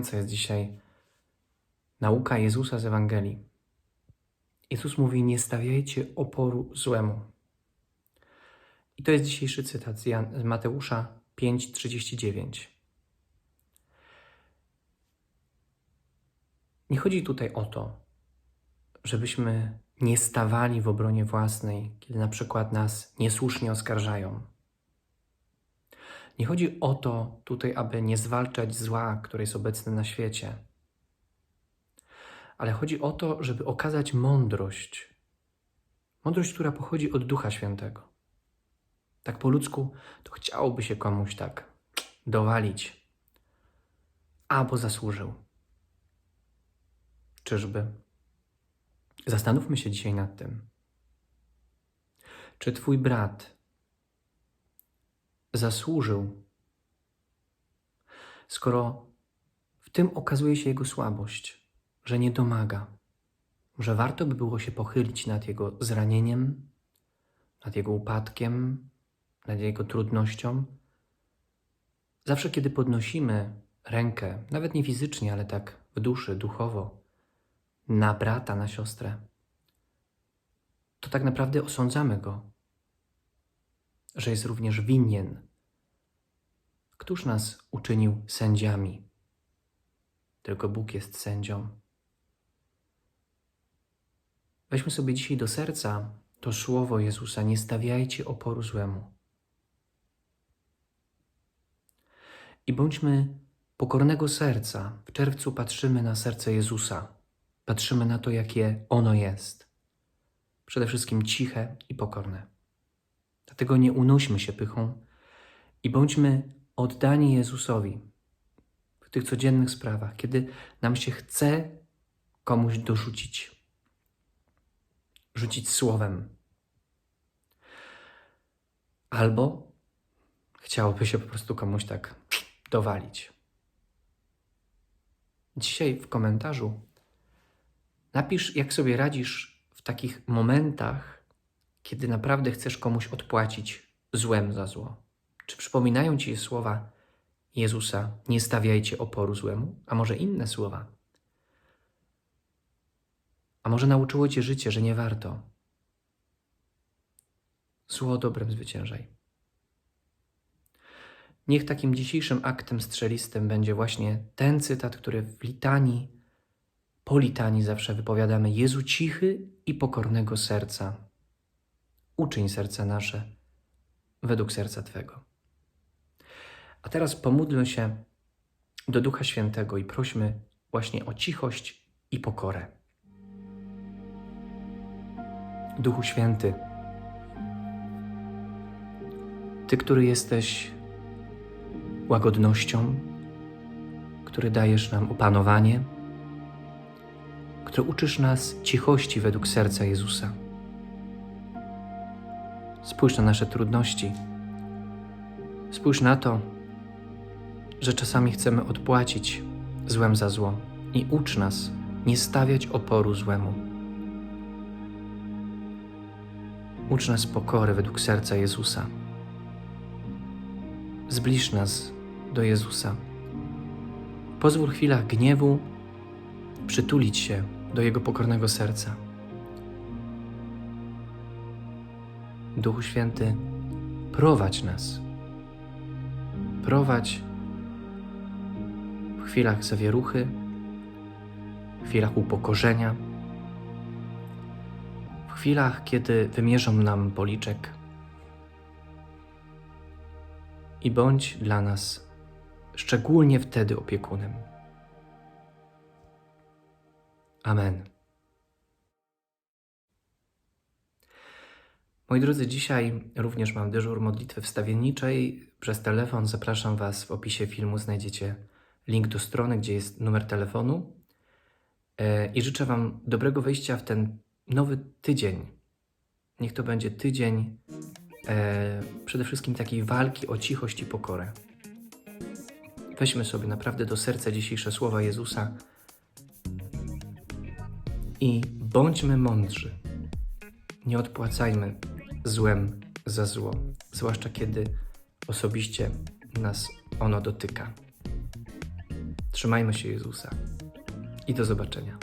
wymagająca jest dzisiaj nauka Jezusa z Ewangelii. Jezus mówi: Nie stawiajcie oporu złemu. I to jest dzisiejszy cytat z Mateusza 5:39. Nie chodzi tutaj o to, żebyśmy nie stawali w obronie własnej, kiedy na przykład nas niesłusznie oskarżają. Nie chodzi o to tutaj, aby nie zwalczać zła, które jest obecne na świecie, ale chodzi o to, żeby okazać mądrość. Mądrość, która pochodzi od Ducha Świętego. Tak po ludzku, to chciałoby się komuś tak dowalić, albo zasłużył. Czyżby? Zastanówmy się dzisiaj nad tym. Czy Twój brat zasłużył, skoro w tym okazuje się jego słabość, że nie domaga, że warto by było się pochylić nad jego zranieniem, nad jego upadkiem, nad jego trudnością? Zawsze, kiedy podnosimy rękę, nawet nie fizycznie, ale tak w duszy, duchowo, na brata, na siostrę, to tak naprawdę osądzamy go, że jest również winien. Któż nas uczynił sędziami? Tylko Bóg jest sędzią. Weźmy sobie dzisiaj do serca to słowo Jezusa: nie stawiajcie oporu złemu. I bądźmy pokornego serca. W czerwcu patrzymy na serce Jezusa. Patrzymy na to, jakie ono jest. Przede wszystkim ciche i pokorne. Dlatego nie unośmy się pychą i bądźmy oddani Jezusowi w tych codziennych sprawach, kiedy nam się chce komuś dorzucić, rzucić słowem. Albo chciałoby się po prostu komuś tak dowalić. Dzisiaj w komentarzu napisz, jak sobie radzisz w takich momentach, kiedy naprawdę chcesz komuś odpłacić złem za zło. Czy przypominają ci słowa Jezusa: Nie stawiajcie oporu złemu, a może inne słowa? A może nauczyło cię życie, że nie warto? Zło dobrem zwyciężaj. Niech takim dzisiejszym aktem strzelistym będzie właśnie ten cytat, który w litanii, po litanii zawsze wypowiadamy: Jezu cichy i pokornego serca. Uczyń serce nasze według serca Twego. A teraz pomódlmy się do Ducha Świętego i prośmy właśnie o cichość i pokorę. Duchu Święty, Ty, który jesteś łagodnością, który dajesz nam opanowanie, który uczysz nas cichości według serca Jezusa. Spójrz na nasze trudności. Spójrz na to, że czasami chcemy odpłacić złem za zło i ucz nas nie stawiać oporu złemu. Ucz nas pokory według serca Jezusa. Zbliż nas do Jezusa. Pozwól chwilach gniewu przytulić się do Jego pokornego serca. Duchu Święty, prowadź nas. Prowadź w chwilach zawieruchy, w chwilach upokorzenia, w chwilach, kiedy wymierzą nam policzek. I bądź dla nas szczególnie wtedy opiekunem. Amen. Moi drodzy, dzisiaj również mam dyżur modlitwy wstawienniczej. Przez telefon zapraszam Was. W opisie filmu znajdziecie link do strony, gdzie jest numer telefonu. E, I życzę Wam dobrego wejścia w ten nowy tydzień. Niech to będzie tydzień e, przede wszystkim takiej walki o cichość i pokorę. Weźmy sobie naprawdę do serca dzisiejsze słowa Jezusa i bądźmy mądrzy. Nie odpłacajmy złem za zło, zwłaszcza kiedy osobiście nas ono dotyka. Trzymajmy się Jezusa. I do zobaczenia.